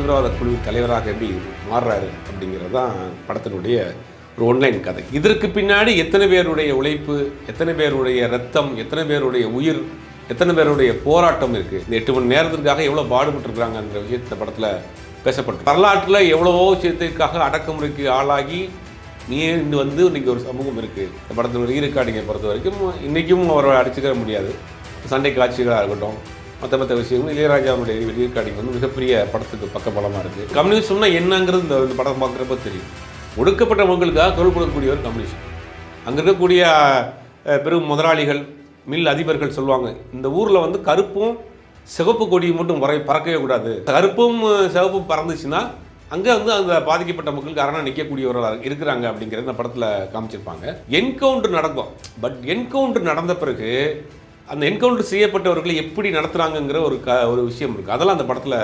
தீவிரவாத குழு தலைவராக எப்படி மாறுறாரு அப்படிங்கிறது தான் படத்தினுடைய ஒரு ஒன்லைன் கதை. இதற்கு பின்னாடி எத்தனை பேருடைய உழைப்பு எத்தனை பேருடைய ரத்தம் எத்தனை பேருடைய உயிர் எத்தனை பேருடைய போராட்டம் இருக்குது இந்த எட்டு மணி நேரத்திற்காக எவ்வளோ பாடுபட்டுருக்குறாங்கன்ற விஷயத்த படத்தில் பேசப்பட்டு. வரலாற்றில் எவ்வளவோ விஷயத்திற்காக அடக்குமுறைக்கு ஆளாகி நீண்டு வந்து இன்னைக்கு ஒரு சமூகம் இருக்குது இந்த படத்தினுடைய ஈருக்காடிங்கை பொறுத்த வரைக்கும் இன்றைக்கும் அவரை அடிச்சுக்க முடியாது. சண்டை காட்சிகளாக இருக்கட்டும் மற்ற மற்ற விஷயங்களும் இளையராஜாவுடைய ஈருக்காடிங்க வந்து மிகப்பெரிய படத்துக்கு பக்கபலமாக இருக்குது கம்யூனிசம்னா என்னங்கிறது இந்த இந்த படம் பார்க்குறப்ப தெரியும். ஒடுக்கப்பட்ட மக்களுக்காக குரல் கொடுக்கக்கூடிய ஒரு கம்யூனிஸ்ட். அங்கே இருக்கக்கூடிய பெரும் முதலாளிகள் மில் அதிபர்கள் சொல்லுவாங்க இந்த ஊரில் வந்து கருப்பும் சிவப்பு கொடியும் மட்டும் வரை பறக்கவே கூடாது. கருப்பும் சிவப்பும் பறந்துச்சுன்னா அங்கே வந்து அந்த பாதிக்கப்பட்ட மக்களுக்கு அரணா நிற்கக்கூடியவர்களாக இருக்கிறாங்க அப்படிங்கிறத இந்த படத்தில் காமிச்சிருப்பாங்க. என்கவுண்டர் நடக்கும். பட் என்கவுண்டர் நடந்த பிறகு அந்த என்கவுண்டர் செய்யப்பட்டவர்களை எப்படி நடத்துகிறாங்கங்கிற ஒரு க ஒரு விஷயம் இருக்குது அதெல்லாம் அந்த படத்தில்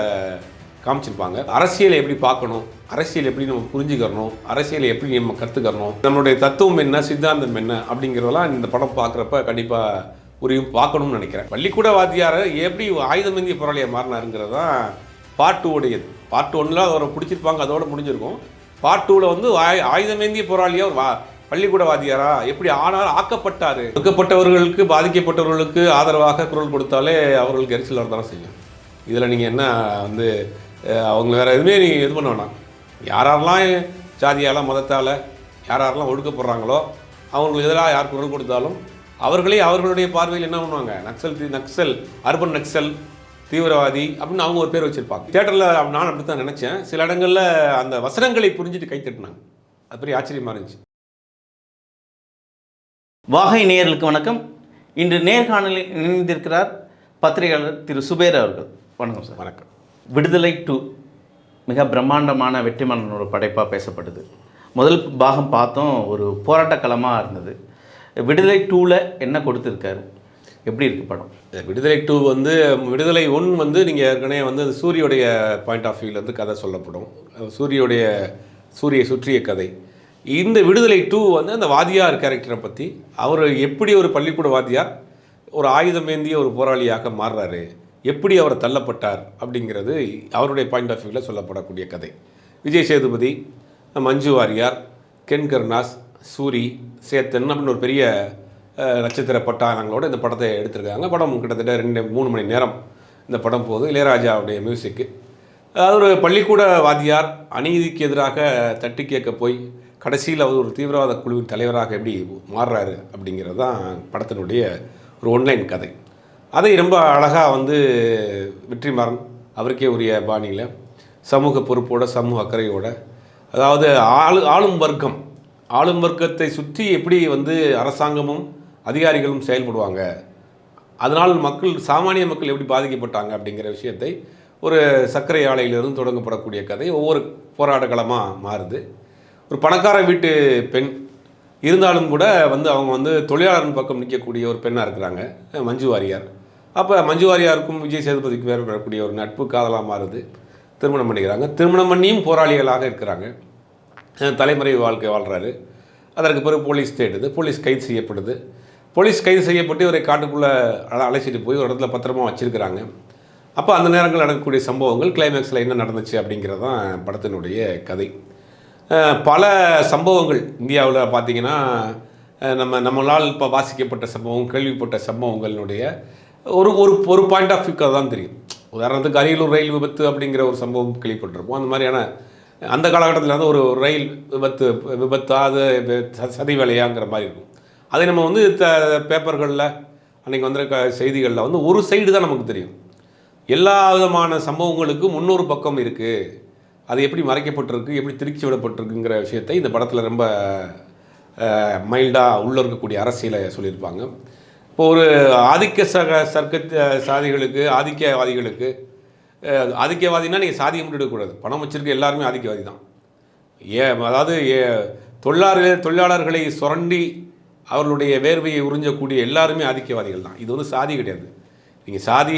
காமிச்சிருப்பாங்க. அரசியலை எப்படி பார்க்கணும் அரசியல் எப்படி நம்ம புரிஞ்சுக்கிறணும் அரசியலை எப்படி நம்ம கற்றுக்கணும் நம்மளுடைய தத்துவம் என்ன சித்தாந்தம் என்ன அப்படிங்கிறதெல்லாம் இந்த படம் பார்க்குறப்ப கண்டிப்பாக புரியும் பார்க்கணும்னு நினைக்கிறேன். பள்ளிக்கூட வாத்தியார் எப்படி ஆயுதமேந்திய போராளியாக மாறினாருங்கிறது தான் பார்ட் டூ பார்ட் ஒன்னில் அவரை பிடிச்சிருப்பாங்க அதோடு முடிஞ்சிருக்கும். பார்ட் டூவில் வந்து ஆயு ஆயுதமேந்திய போராளியாக ஒரு வா பள்ளிக்கூடவாதியாரா? எப்படி ஆனால் ஆக்கப்பட்டார்? ஒடுக்கப்பட்டவர்களுக்கு பாதிக்கப்பட்டவர்களுக்கு ஆதரவாக குரல் கொடுத்தாலே அவர்களுக்கு எரிச்சல் வரதான செய்யும். இதில் நீங்கள் என்ன வந்து அவங்க வேறு எதுவுமே நீங்கள் இது பண்ண வேணாம். யாரெல்லாம் ஜாதியால் மதத்தால் யாரெல்லாம் ஒடுக்கப்படுறாங்களோ அவங்களுக்கு எதிராக யார் குரல் கொடுத்தாலும் அவர்களே அவர்களுடைய பார்வையில் என்ன பண்ணுவாங்க? நக்சல் தி- நக்சல் அர்பன் நக்சல் தீவிரவாதி அப்படின்னு அவங்க ஒரு பேர் வச்சுருப்பாங்க. தியேட்டரில் நான் அப்படி தான் நினச்சேன். சில இடங்களில் அந்த வசனங்களை புரிஞ்சுட்டு கை தட்டினாங்க. அது பெரிய ஆச்சரியமாக இருந்துச்சு. வாகை நேயர்களுக்கு வணக்கம். இன்று நேர்காணலில் இணைந்திருக்கிறார் பத்திரிகையாளர் திரு சுபேர் அவர்கள். வணக்கம் சார். வணக்கம். விடுதலை டூ மிக பிரம்மாண்டமான வெற்றிமாறனோட படைப்பாக பேசப்படுது முதல் பாகம் பார்த்தோம் ஒரு போராட்ட களமாக இருந்தது. விடுதலை டூவில் என்ன கொடுத்துருக்காரு? எப்படி இருக்கு படம்? விடுதலை டூ வந்து விடுதலை ஒன் வந்து நீங்கள் ஏற்கனவே வந்து அது சூரியோடைய பாயிண்ட் ஆஃப் வியூலேருந்து கதை சொல்லப்படும். சூரியோடைய சூரியை சுற்றிய கதை. இந்த விடுதலை டூ வந்து அந்த வாதியார் கேரக்டரை பற்றி அவர் எப்படி ஒரு பள்ளிக்கூட வாத்தியார் ஒரு ஆயுதம் ஏந்திய ஒரு போராளியாக மாறுறாரு எப்படி அவர் தள்ளப்பட்டார் அப்படிங்கிறது அவருடைய பாயிண்ட் ஆஃப் வியூவில் சொல்லப்படக்கூடிய கதை. விஜய் சேதுபதி மஞ்சு வாரியார் கென் கருணாஸ் சூரி சேத்தன் அப்படின்னு ஒரு பெரிய நட்சத்திர பட்டாளங்களோடு இந்த படத்தை எடுத்திருக்காங்க. படம் கிட்டத்தட்ட ரெண்டு மூணு மணி நேரம் இந்த படம் போகுது. இளையராஜாவுடைய மியூசிக்கு அதாவது ஒரு பள்ளிக்கூட வாத்தியார் அநீதிக்கு எதிராக தட்டி கேட்க போய் கடைசியில் அவர் ஒரு தீவிரவாத குழுவின் தலைவராக எப்படி மாறுறாரு அப்படிங்கிறது தான் படத்தினுடைய ஒரு ஒன்லைன் கதை. அதை ரொம்ப அழகாக வந்து வெற்றிமாறன் அவருக்கே உரிய பாணியில் சமூக பொறுப்போட சமூக அக்கறையோட அதாவது ஆளு ஆளும் வர்க்கம் ஆளும் வர்க்கத்தை சுற்றி எப்படி வந்து அரசாங்கமும் அதிகாரிகளும் செயல்படுவாங்க அதனால் மக்கள் சாமானிய மக்கள் எப்படி பாதிக்கப்பட்டாங்க அப்படிங்கிற விஷயத்தை ஒரு சர்க்கரை ஆலையிலிருந்து தொடங்கப்படக்கூடிய கதை ஒவ்வொரு போராட்ட களமாக மாறுது. ஒரு பணக்கார வீட்டு பெண். இருந்தாலும் கூட வந்து அவங்க வந்து தொழிலாளர் பக்கம் நிற்கக்கூடிய ஒரு பெண்ணாக இருக்கிறாங்க. மஞ்சு வாரியார். அப்போ மஞ்சு வாரியாருக்கும் விஜய் சேதுபதிக்கு வேறு பெறக்கூடிய ஒரு நட்பு காதலாக மாறுது. திருமணம் பண்ணிக்கிறாங்க. திருமணம் பண்ணியும் போராளிகளாக இருக்கிறாங்க. தலைமுறை வாழ்க்கை வாழ்கிறாரு அதற்கு பிறகு போலீஸ் தேடுது. போலீஸ் கைது செய்யப்படுது. போலீஸ் கைது செய்யப்பட்டு இவரை காட்டுக்குள்ளே அழைச்சிட்டு போய் ஒரு இடத்துல பத்திரமா வச்சுருக்கிறாங்க. அப்போ அந்த நேரங்கள் நடக்கக்கூடிய சம்பவங்கள் கிளைமேக்ஸில் என்ன நடந்துச்சு அப்படிங்கிறது தான் படத்தினுடைய கதை. பல சம்பவங்கள் இந்தியாவில் பார்த்தீங்கன்னா நம்ம நம்மளால் இப்போ வாசிக்கப்பட்ட சம்பவம் கேள்விப்பட்ட சம்பவங்களினுடைய ஒரு ஒரு ஒரு பாயிண்ட் ஆஃப் வியூக்காக தான் தெரியும். உதாரணத்துக்கு அரியலூர் ரயில் விபத்து அப்படிங்கிற ஒரு சம்பவம் கேள்விப்பட்டிருப்போம். அந்த மாதிரியான அந்த காலகட்டத்தில் வந்து ஒரு ரயில் விபத்து விபத்தா அது ச- சதி வேலையாங்கிற மாதிரி இருக்கும். அதை நம்ம வந்து த பேப்பர்களில் அன்றைக்கி வந்திருக்க செய்திகளில் வந்து ஒரு சைடு தான் நமக்கு தெரியும். எல்லா விதமான சம்பவங்களுக்கும் முன்னொரு பக்கம் இருக்குது அது எப்படி மறைக்கப்பட்டிருக்கு எப்படி திருச்சி விடப்பட்டிருக்குங்கிற விஷயத்தை இந்த படத்தில் ரொம்ப மைல்டாக உள்ளே இருக்கக்கூடிய அரசியலை சொல்லியிருப்பாங்க. இப்போ ஒரு ஆதிக்க சக சர்க்க சாதிகளுக்கு ஆதிக்கவாதிகளுக்கு ஆதிக்கவாதினா நீங்கள் சாதியை மட்டும் பணம் வச்சிருக்க எல்லாருமே ஆதிக்கவாதி தான். ஏ அதாவது ஏ தொழிலாளர்கள் தொழிலாளர்களை சுரண்டி அவர்களுடைய வேர்வையை உறிஞ்சக்கூடிய எல்லாருமே ஆதிக்கவாதிகள் தான். இது வந்து சாதி கிடையாது. நீங்கள் சாதி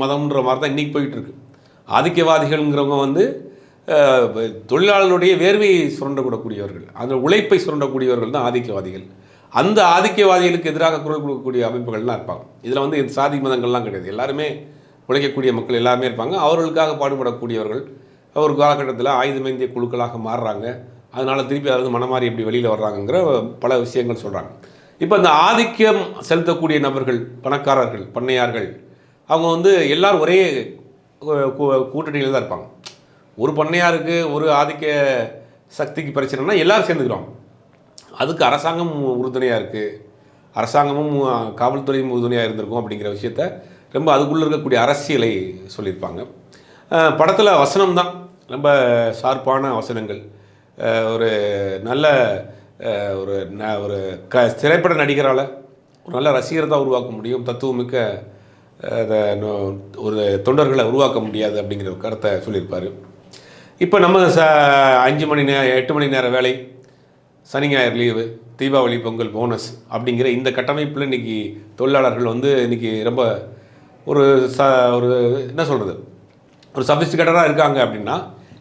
மதம்ன்ற மாதிரி தான் இன்றைக்கி போயிட்டுருக்கு ஆதிக்கவாதிகள்ங்கிறவங்க வந்து அஹ், தொழிலாளர்களுடைய வேர்வையை சுரண்டக்கூடக்கூடியவர்கள் அந்த உழைப்பை சுரண்டக்கூடியவர்கள் தான் ஆதிக்கவாதிகள். அந்த ஆதிக்கவாதிகளுக்கு எதிராக குரல் கொடுக்கக்கூடிய அமைப்புகள்லாம் இருப்பாங்க. இதில் வந்து இந்த சாதி மதங்கள்லாம் கிடையாது. எல்லாருமே உழைக்கக்கூடிய மக்கள் எல்லாருமே இருப்பாங்க. அவர்களுக்காக பாடுபடக்கூடியவர்கள் ஒரு காலகட்டத்தில் ஆயுதமேந்திய குழுக்களாக மாறுறாங்க. அதனால் திருப்பி அதாவது மனமாறி எப்படி வெளியில் வர்றாங்கங்கிற பல விஷயங்கள் சொல்கிறாங்க இப்போ இந்த ஆதிக்கம் செலுத்தக்கூடிய நபர்கள் பணக்காரர்கள் பண்ணையார்கள் அவங்க வந்து எல்லோரும் ஒரே கூட்டணியில் தான் இருப்பாங்க. ஒரு பண்ணையாருக்கு ஒரு ஆதிக்க சக்திக்கு பிரச்சனைனா எல்லோரும் சேர்ந்துக்கிறோம். அதுக்கு அரசாங்கம் உறுதுணையாக இருக்குது அரசாங்கமும் காவல்துறையும் உறுதுணையாக இருந்திருக்கும் அப்படிங்கிற விஷயத்த ரொம்ப அதுக்குள்ளே இருக்கக்கூடிய அரசியலை சொல்லியிருப்பாங்க. படத்தில் வசனம் தான். ரொம்ப ஷார்ப்பான வசனங்கள். ஒரு நல்ல ஒரு ந ஒரு க திரைப்பட நடிகரால் ஒரு நல்ல ரசிகரை தான் உருவாக்க முடியும். தத்துவமிக்க நோ- ஒரு தொண்டர்களை உருவாக்க முடியாது அப்படிங்கிற ஒரு கருத்தை சொல்லியிருப்பார். இப்போ நம்ம ச அஞ்சு மணி நேரம் எட்டு மணி நேரம் வேலை சனி ஞாயிறு லீவு தீபாவளி பொங்கல் போனஸ் அப்படிங்கிற இந்த கட்டமைப்பில் இன்னைக்கு தொழிலாளர்கள் வந்து இன்னைக்கு ரொம்ப ஒரு ச ஒரு என்ன சொல்கிறது ஒரு சபிஸ்டிகேட்டடாக இருக்காங்க அப்படின்னா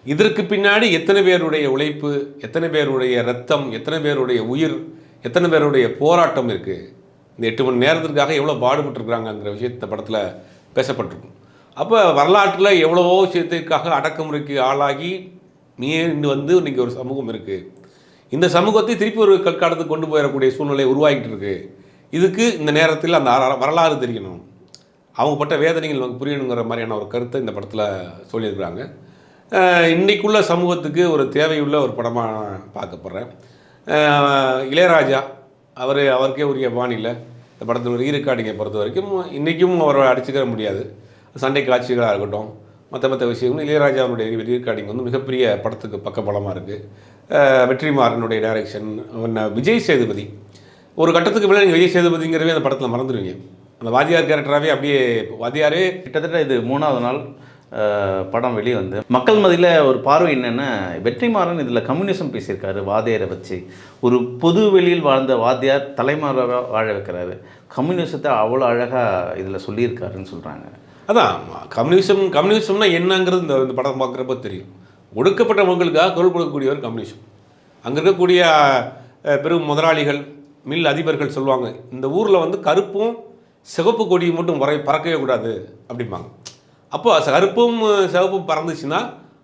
இதற்கு பின்னாடி எத்தனை பேருடைய உழைப்பு எத்தனை பேருடைய ரத்தம் எத்தனை பேருடைய உயிர் எத்தனை பேருடைய போராட்டம் இருக்குது இந்த எட்டு மணி நேரத்திற்காக எவ்வளோ பாடுபட்டுருக்குறாங்கங்கிற விஷயத்த படத்தில் பேசப்பட்டிருக்கும். அப்போ வரலாற்றில் எவ்வளவோ விஷயத்திற்காக அடக்குமுறைக்கு ஆளாகி மீண்டு வந்து இன்னைக்கு ஒரு சமூகம் இருக்குது இந்த சமூகத்தை திருப்பி ஒரு கற்காலத்துக்கு கொண்டு போயிடக்கூடிய சூழ்நிலை உருவாகிட்டு இருக்கு. இதுக்கு இந்த நேரத்தில் அந்த வரலாறு தெரியணும். அவங்க பட்ட வேதனைகள் நமக்கு புரியணுங்கிற மாதிரியான ஒரு கருத்தை இந்த படத்தில் சொல்லியிருக்கிறாங்க. இன்றைக்குள்ள சமூகத்துக்கு ஒரு தேவையுள்ள ஒரு படமாக பார்க்கப்படுறேன் போகிறேன் இளையராஜா அவர் அவருக்கே உரிய பாணியில் இந்த படத்தில் ஒரு ஈரக்காடிங்கை பொறுத்த வரைக்கும் இன்றைக்கும் அவரை அடிச்சுக்கிற முடியாது. சண்டை காட்சிகளாக இருக்கட்டும் மற்ற மற்ற விஷயங்களும் இளையராஜாவுடைய ஈரக்காடிங்க வந்து மிகப்பெரிய படத்துக்கு பக்கபலமாக இருக்குது வெற்றிமாறனுடைய டைரக்ஷன் விஜய் சேதுபதி. ஒரு கட்டத்துக்கு மேலே நீங்கள் விஜய் சேதுபதிங்கிறவே அந்த படத்தில் மறந்துடுவீங்க அந்த வாத்தியார் கேரக்டராகவே அப்படியே வாத்தியாரே. கிட்டத்தட்ட இது மூணாவது நாள் படம் வெளியே வந்து மக்கள் மதியில் ஒரு பார்வை என்னென்னா வெற்றிமாறன் இதில் கம்யூனிசம் பேசியிருக்காரு வாதியாரை வச்சு. ஒரு பொது வெளியில் வாழ்ந்த வாத்தியார் தலைமாராக வாழ வைக்கிறாரு. கம்யூனிசத்தை அவ்வளோ அழகாக இதில் சொல்லியிருக்காருன்னு சொல்கிறாங்க அதான் கம்யூனிசம் கம்யூனிசம்னா என்னங்கிறது இந்த இந்த படம் பார்க்குறப்ப தெரியும். ஒடுக்கப்பட்ட மக்களுக்காக குரல் கொடுக்கக்கூடியவர் கம்யூனிசம் அங்கே இருக்கக்கூடிய பெரும் முதலாளிகள் மில் அதிபர்கள் சொல்லுவாங்க இந்த ஊரில் வந்து கருப்பும் சிவப்பு கொடியும் மட்டும் வரை பறக்கவே கூடாது அப்படிம்பாங்க. அப்போ கருப்பும் சிவப்பும் பறந்துச்சுன்னா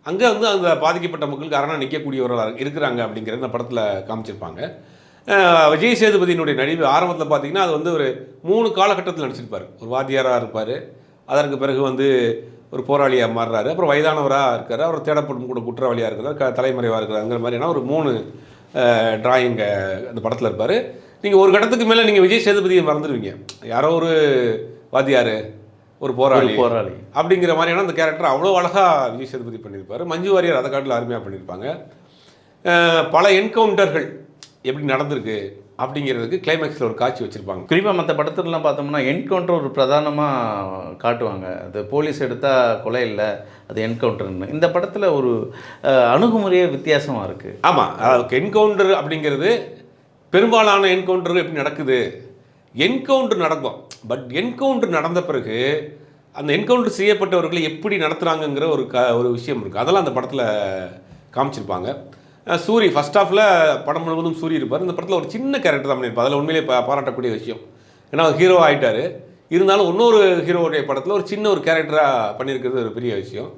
அங்கே வந்து அந்த பாதிக்கப்பட்ட மக்களுக்கு அரணாக நிற்கக்கூடியவர்களாக இருக்கிறாங்க அப்படிங்கிறத இந்த படத்தில் காமிச்சிருப்பாங்க. விஜய் சேதுபதியினுடைய நடிவு ஆரம்பத்தில் பார்த்தீங்கன்னா அது வந்து ஒரு மூணு காலகட்டத்தில் நடிச்சிருப்பார். ஒரு வாத்தியாராக இருப்பார். அதற்கு பிறகு வந்து ஒரு போராளியாக மாறுறாரு. அப்புறம் வயதானவராக இருக்கார். அவர் தேடப்படும் கூட குற்றவாளியாக இருக்கிறார் க தலைமறைவாக இருக்கிறாங்கிற மாதிரியான ஒரு மூணு டிராயிங்க அந்த படத்தில் இருப்பார். நீங்கள் ஒரு கட்டத்துக்கு மேலே நீங்கள் விஜய் சேதுபதியை மறந்துடுவீங்க. யாரோ ஒரு வாத்தியார் ஒரு போராளி போராளி. அப்படிங்கிற மாதிரியான அந்த கேரக்டர் அவ்வளோ அழகாக விஜய் சேதுபதி பண்ணியிருப்பார். மஞ்சு வாரியர் அதை காட்டில் அருமையாக பண்ணியிருப்பாங்க. பல என்கவுண்டர்கள் எப்படி நடந்திருக்கு? அப்படிங்கிறதுக்கு கிளைமேக்ஸில் ஒரு காட்சி வச்சுருப்பாங்க. குறிப்பாக மற்ற படத்துலலாம் பார்த்தோம்னா என்கவுண்டர் ஒரு பிரதானமாக காட்டுவாங்க. அது போலீஸ் எடுத்தால் கொலை இல்லை அது என்கவுண்டர்னு இந்த படத்தில் ஒரு அணுகுமுறையே வித்தியாசமாக இருக்குது ஆமாம் என்கவுண்டர் அப்படிங்கிறது பெரும்பாலான என்கவுண்டர் எப்படி நடக்குது? என்கவுண்டர் நடக்கும். பட் என்கவுண்டர் நடந்த பிறகு அந்த என்கவுண்டர் செய்யப்பட்டவர்களை எப்படி நடத்துகிறாங்கங்கிற ஒரு க ஒரு விஷயம் இருக்குது அதெல்லாம் அந்த படத்தில் காமிச்சிருப்பாங்க. சூரி ஃபஸ்ட் ஆஃபில் படம் முழுவதும் சூரி இருப்பார். இந்த படத்தில் ஒரு சின்ன கேரக்டர் தான் பண்ணியிருப்பார். அதில் உண்மையிலே பாராட்டக்கூடிய விஷயம். ஏன்னா ஹீரோ ஆகிட்டார் இருந்தாலும் இன்னொரு ஹீரோவுடைய படத்தில் ஒரு சின்ன ஒரு கேரக்டராக பண்ணியிருக்கிறது ஒரு பெரிய விஷயம்.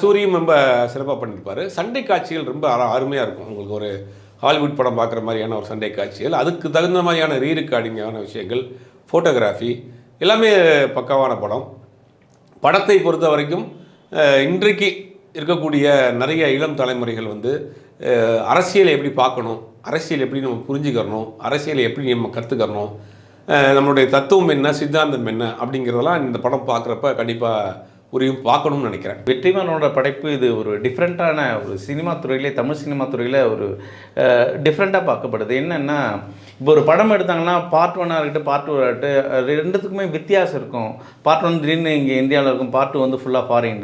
சூரியும் ரொம்ப சிறப்பாக பண்ணியிருப்பார். சண்டை காட்சிகள் ரொம்ப அருமையாக இருக்கும். உங்களுக்கு ஒரு ஹாலிவுட் படம் பார்க்குற மாதிரியான ஒரு சண்டை காட்சிகள். அதுக்கு தகுந்த மாதிரியான ரீரெக்கார்டிங்கான விஷயங்கள். ஃபோட்டோகிராஃபி எல்லாமே பக்காவான படம். படத்தை பொறுத்த வரைக்கும் இன்றைக்கு இருக்கக்கூடிய நிறைய இளம் தலைமுறைகள் வந்து அரசியலை எப்படி பார்க்கணும் அரசியல் எப்படி நம்ம புரிஞ்சுக்கிறணும் அரசியலை எப்படி நம்ம கற்றுக்கிறணும் நம்மளுடைய தத்துவம் என்ன சித்தாந்தம் என்ன அப்படிங்கிறதெல்லாம் இந்த படம் பார்க்குறப்ப கண்டிப்பாக புரியும் பார்க்கணும்னு நினைக்கிறேன். வெற்றிமாறனோட படைப்பு இது ஒரு டிஃப்ரெண்ட்டான ஒரு சினிமா துறையிலே தமிழ் சினிமா துறையில் ஒரு டிஃப்ரெண்ட்டாக பார்க்கப்படுது. என்னென்னா இப்போ ஒரு படம் எடுத்தாங்கன்னா பார்ட் ஒன்னாக இருக்கட்டும் பார்ட் டூ இருக்கட்டும் ரெண்டுத்துக்குமே வித்தியாசம் இருக்கும். பார்ட் ஒன் திடீர்னு இங்கே இந்தியாவில் இருக்கும் பார்ட் டூ வந்து ஃபுல்லாக ஃபாரின்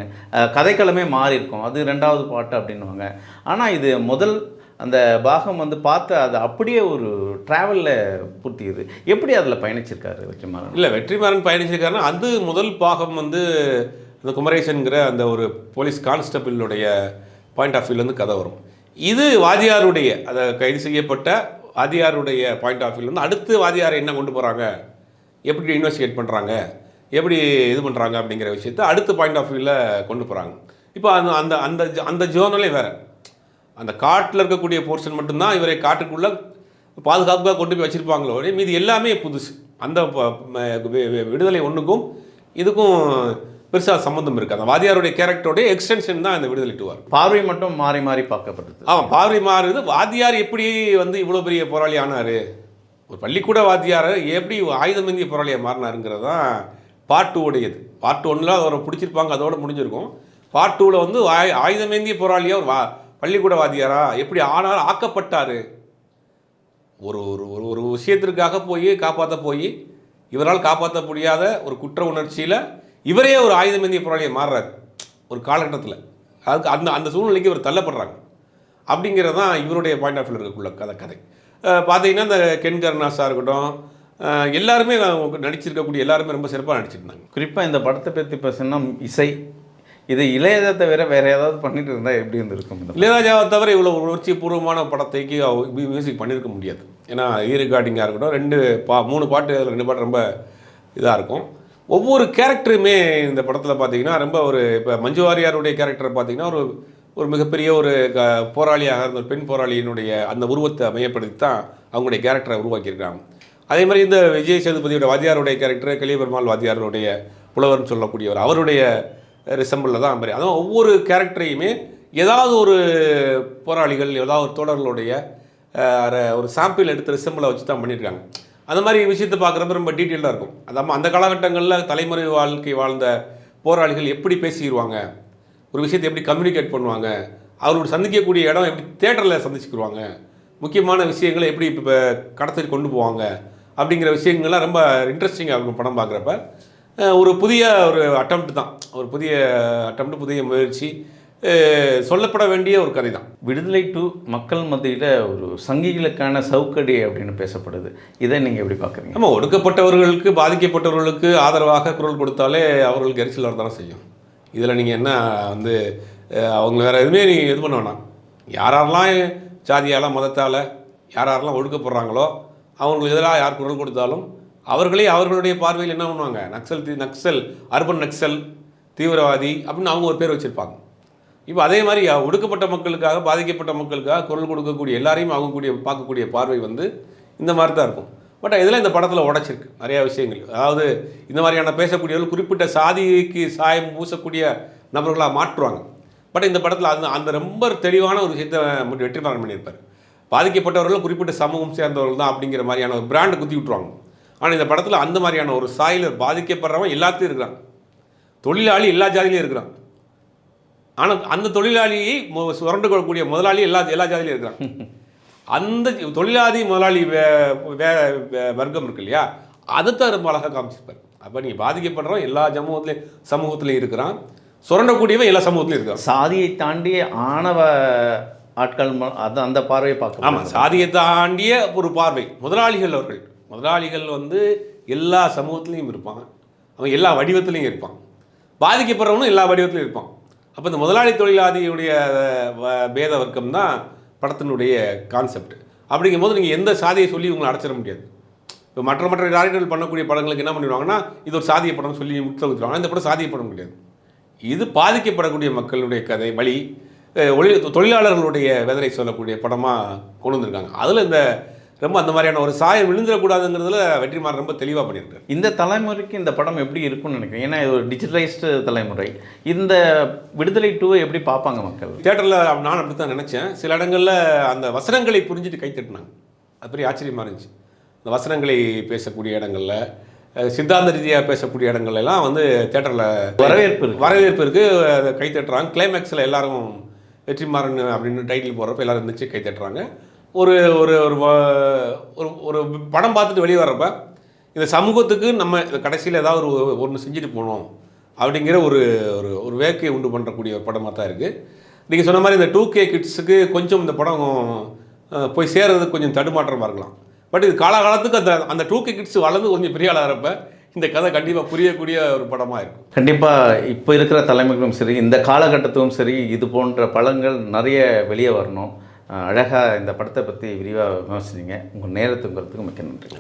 கதைக்களமே மாறி இருக்கும். அது ரெண்டாவது பாட்டு அப்படின்னுவாங்க. ஆனால் இது முதல் அந்த பாகம் வந்து பார்த்து அது அப்படியே ஒரு ட்ராவலில் பூர்த்திக்குது எப்படி அதில் பயணிச்சிருக்காரு வெற்றிமாறன்? இல்லை வெற்றிமாறன் பயணிச்சிருக்காருன்னா அது முதல் பாகம் வந்து இந்த குமரேசன்கிற அந்த ஒரு போலீஸ் கான்ஸ்டபிளுடைய பாயிண்ட் ஆஃப் வியூலேருந்து கதை வரும். இது வாதியாருடைய அதை கைது செய்யப்பட்ட வாதியாருடைய பாயிண்ட் ஆஃப் வியூலேருந்து அடுத்து வாதியாரை என்ன கொண்டு போகிறாங்க எப்படி இன்வெஸ்டிகேட் பண்ணுறாங்க எப்படி இது பண்ணுறாங்க அப்படிங்கிற விஷயத்த அடுத்த பாயிண்ட் ஆஃப் வியூவில் கொண்டு போகிறாங்க இப்போ அந்த அந்த அந்த அந்த ஜோனலே வேறு. அந்த காட்டில் இருக்கக்கூடிய போர்ஷன் மட்டும்தான் இவரை காட்டுக்குள்ளே பாதுகாப்பாக கொண்டு போய் வச்சுருப்பாங்களோ மீது மீதி எல்லாமே புதுசு. அந்த ப- வி- விடுதலை ஒன்றுக்கும் இதுக்கும் பெருசாக சம்மந்தம் இருக்குது அந்த வாதியாருடைய கேரக்டருடைய எக்ஸ்டென்ஷன் தான் இந்த விடுதலை டூவார் பார்வை மட்டும் மாறி மாறி பார்க்கப்பட்டது. ஆமாம் பார்வை மாறுது. வாத்தியார் எப்படி வந்து இவ்வளோ பெரிய போராளி ஆனார்? ஒரு பள்ளிக்கூட வாத்தியார் எப்படி ஆயுதம் ஏந்திய போராளியாக மாறினாருங்கிறது தான் பார்ட் டூ உடையது. பார்ட் ஒன்னில் அவரை பிடிச்சிருப்பாங்க அதோட முடிஞ்சிருக்கும். பார்ட் டூவில் வந்து ஆயு ஆயுதம் ஏந்திய போராளியாக ஒரு வா பள்ளிக்கூட வாத்தியாரா? எப்படி ஆனார் ஆக்கப்பட்டார்? ஒரு ஒரு ஒரு ஒரு விஷயத்திற்காக போய் காப்பாற்ற போய் இவரால் காப்பாற்ற முடியாத ஒரு குற்ற உணர்ச்சியில் இவரே ஒரு ஆயுதம் ஏந்திய போராளியை மாறுறாரு. ஒரு காலகட்டத்தில். அதுக்கு அந்த அந்த சூழ்நிலைக்கு இவர் தள்ளப்படுறாங்க. அப்படிங்கிறது தான் இவருடைய பாயிண்ட் ஆஃப் வியூ இருக்கக்குள்ள கதை கதை. பார்த்தீங்கன்னா இந்த கென் கருணாஸாக இருக்கட்டும் எல்லாருமே நடிச்சிருக்கக்கூடிய எல்லாருமே ரொம்ப சிறப்பாக நடிச்சிருந்தாங்க. குறிப்பாக இந்த படத்தை பற்றி பேசணும்னா இசை இது இளையதை தவிர வேற ஏதாவது பண்ணிட்டு இருந்தால் எப்படி இருந்திருக்கும் இளையராஜாவை தவிர இவ்வளோ உணர்ச்சி பூர்வமான படத்தைக்கு மியூசிக் பண்ணியிருக்க முடியாது. ஏன்னா ஈ ரெக்கார்டிங்காக இருக்கட்டும் ரெண்டு பா மூணு பாட்டு அதில் ரெண்டு பாட்டு ரொம்ப இதாக இருக்கும். ஒவ்வொரு கேரக்டருமே இந்த படத்தில் பார்த்தீங்கன்னா ரொம்ப ஒரு இப்போ மஞ்சு வாரியாருடைய கேரக்டர் பார்த்தீங்கன்னா ஒரு ஒரு மிகப்பெரிய ஒரு க போராளியாக இருந்த ஒரு பெண் போராளியினுடைய அந்த உருவத்தை மையப்படுத்தி தான் அவங்களுடைய கேரக்டரை உருவாக்கியிருக்காங்க. அதே மாதிரி இந்த விஜய் சேதுபதியோட வாத்தியாருடைய கேரக்டர் கலியபெருமாள் வாத்தியாருடைய புலவர்னு சொல்லக்கூடியவர் அவருடைய ரிசம்பிளில் தான் மாதிரி. அதான் ஒவ்வொரு கேரக்டரையுமே ஏதாவது ஒரு போராளிகள் ஏதாவது ஒரு தோழர்களுடைய ஒரு சாம்பிள் எடுத்து ரிசம்பிளை வச்சு தான் பண்ணியிருக்காங்க. அந்த மாதிரி விஷயத்தை பார்க்குறப்ப ரொம்ப டீட்டெயிலாக இருக்கும். அதாம அந்த காலகட்டங்களில் தலைமுறை வாழ்க்கை வாழ்ந்த போராளிகள் எப்படி பேசிடுவாங்க ஒரு விஷயத்தை எப்படி கம்யூனிகேட் பண்ணுவாங்க? அவரோட சந்திக்கக்கூடிய இடம் எப்படி தேட்டரில் சந்திச்சுக்குருவாங்க? முக்கியமான விஷயங்களை எப்படி இப்போ கடத்திட்டு கொண்டு போவாங்க? அப்படிங்கிற விஷயங்கள்லாம் ரொம்ப இன்ட்ரெஸ்டிங்காக இருக்கும் படம் பார்க்குறப்ப. ஒரு புதிய ஒரு அட்டம்ப்ட் தான். ஒரு புதிய அட்டம்ப்ட் புதிய முயற்சி. சொல்லப்பட வேண்டிய ஒரு கதை தான் விடுதலை டு மக்கள் மத்தியில் ஒரு சங்கிகளுக்கான சவுக்கடி அப்படின்னு பேசப்படுது. இதை நீங்கள் எப்படி பார்க்குறீங்க? நம்ம ஒடுக்கப்பட்டவர்களுக்கு பாதிக்கப்பட்டவர்களுக்கு ஆதரவாக குரல் கொடுத்தாலே அவர்களுக்கு எரிச்சல் வரதானே செய்யும். இதில் நீங்கள் என்ன வந்து அவங்க வேறு எதுவுமே நீங்கள் இது பண்ண வேணாம். யாரெல்லாம் ஜாதியால் மதத்தால் யார் யாரெல்லாம் ஒடுக்கப்படுறாங்களோ அவங்களுக்கு எதிராக யார் குரல் கொடுத்தாலும் அவர்களே அவர்களுடைய பார்வையில் என்ன பண்ணுவாங்க? நக்சல் தி நக்சல் அர்பன் நக்சல் தீவிரவாதி அப்படின்னு அவங்க ஒரு பேர் வச்சுருப்பாங்க. இப்போ அதே மாதிரி ஒடுக்கப்பட்ட மக்களுக்காக பாதிக்கப்பட்ட மக்களுக்காக குரல் கொடுக்கக்கூடிய எல்லாரையும் அவங்கக்கூடிய பார்க்கக்கூடிய பார்வை வந்து இந்த மாதிரி தான் இருக்கும். பட் இதெல்லாம் இந்த படத்தில் உடச்சிருக்கு நிறையா விஷயங்கள். அதாவது இந்த மாதிரியான பேசக்கூடியவர்கள் குறிப்பிட்ட சாதிக்கு சாயம் பூசக்கூடிய நபர்களாக மாற்றுவாங்க. பட் இந்த படத்தில் அந்த அந்த ரொம்ப தெளிவான ஒரு விஷயத்தை மட்டும் வெற்றிமாறன் பண்ணியிருப்பார். பாதிக்கப்பட்டவர்கள் குறிப்பிட்ட சமூகம் சேர்ந்தவர்கள் தான் அப்படிங்கிற மாதிரியான ஒரு பிராண்டு குத்தி விட்ருவாங்க ஆனால் இந்த படத்தில் அந்த மாதிரியான ஒரு சாயில் பாதிக்கப்படுறவன் எல்லாத்தையும் இருக்கிறான். தொழிலாளி எல்லா ஜாதியிலையும் இருக்கிறான். ஆனால் அந்த தொழிலாளியை சுரண்டு கொள்ளக்கூடிய முதலாளி எல்லா எல்லா ஜாதியிலையும் இருக்கிறான் அந்த தொழிலாளி முதலாளி வே- வே- வர்க்கம் இருக்கு இல்லையா? அதைத்தான் ரொம்ப அழகாக காமிச்சிருப்பார். அப்போ நீங்கள் பாதிக்கப்படுறோம் எல்லா சமூகத்துலேயும் சமூகத்துலையும் இருக்கிறான். சுரண்டக்கூடியவன் எல்லா சமூகத்துலையும் இருக்கிறான் சாதியை தாண்டி ஆணவ ஆட்கள் அது அந்த பார்வையை பார்க்க ஆமாம் சாதியை தாண்டிய ஒரு பார்வை. முதலாளிகள் அவர்கள். முதலாளிகள் வந்து எல்லா சமூகத்துலேயும் இருப்பான் அவன் எல்லா வடிவத்துலேயும் இருப்பான் பாதிக்கப்படுறவனும் எல்லா வடிவத்திலையும் இருப்பான். அப்போ இந்த முதலாளி தொழிலாதியுடைய பேத வர்க்கம் தான் படத்தினுடைய கான்செப்ட் அப்படிங்கும்போது நீங்கள் எந்த சாதியை சொல்லி உங்களை அடைச்சிட முடியாது. இப்போ மற்ற மற்ற டேரக்டர்கள் பண்ணக்கூடிய படங்களுக்கு என்ன பண்ணிடுவாங்கன்னா இது ஒரு சாதிய படம் சொல்லி முற்ற ஊற்றுவாங்க இந்த படம் சாதிய படம் கிடையாது. இது பாதிக்கப்படக்கூடிய மக்களுடைய கதை வழி ஒளி தொழிலாளர்களுடைய வேதனை சொல்லக்கூடிய படமாக கொண்டு வந்திருக்காங்க. அதில் இந்த ரொம்ப அந்த மாதிரியான ஒரு சாயம் விழுந்துடக்கூடாதுங்கிறதுல வெற்றிமாறன் ரொம்ப தெளிவாக பண்ணியிருக்காரு. இந்த தலைமுறைக்கு இந்த படம் எப்படி இருக்கும்னு நினைக்கிறேன் ஏன்னா இது ஒரு டிஜிட்டலைஸ்டு தலைமுறை. இந்த விடுதலை டூவை எப்படி பார்ப்பாங்க மக்கள்? தேட்டரில் நான் அப்படி தான் நினச்சேன். சில இடங்களில் அந்த வசனங்களை புரிஞ்சுட்டு கை தட்டினாங்க. அது பெரிய ஆச்சரியமாக இருந்துச்சு. இந்த வசனங்களை பேசக்கூடிய இடங்களில் சித்தாந்த ரீதியாக பேசக்கூடிய இடங்கள்ல எல்லாம் வந்து தேட்டரில் வரவேற்பு. வரவேற்பு இருக்குது அதை கை தட்டுறாங்க. கிளைமேக்ஸில் எல்லாரும் வெற்றிமாறன் அப்படின்னு டைட்டில் போடுறப்ப எல்லாரும் இருந்துச்சு கை தட்டுறாங்க. ஒரு ஒரு ஒரு ஒரு ஒரு படம் பார்த்துட்டு வெளியே வர்றப்ப இந்த சமூகத்துக்கு நம்ம கடைசியில் ஏதாவது ஒரு ஒன்று செஞ்சுட்டு போகணும் அப்படிங்கிற ஒரு ஒரு ஒரு வேக்கையை உண்டு பண்ணக்கூடிய ஒரு படமாக தான் இருக்குது நீங்கள் சொன்ன மாதிரி இந்த டூ கே கிட்ஸுக்கு கொஞ்சம் இந்த படம் போய் சேர்றதுக்கு கொஞ்சம் தடுமாற்றமாக இருக்கலாம். பட் இது காலகாலத்துக்கு அந்த அந்த டூ கே கிட்ஸ் வளர்ந்து கொஞ்சம் பெரிய ஆளாகிறப்ப இந்த கதை கண்டிப்பாக புரியக்கூடிய ஒரு படமாக இருக்கும். கண்டிப்பாக இப்போ இருக்கிற தலைமைகளும் சரி இந்த காலகட்டத்துக்கும் சரி இது போன்ற படங்கள் நிறைய வெளியே வரணும். அழகாக இந்த படத்தை பற்றி விரிவாக விமர்சிச்சிங்க உங்கள் நேரத்துங்கிறதுக்கு மிக்க நன்றி.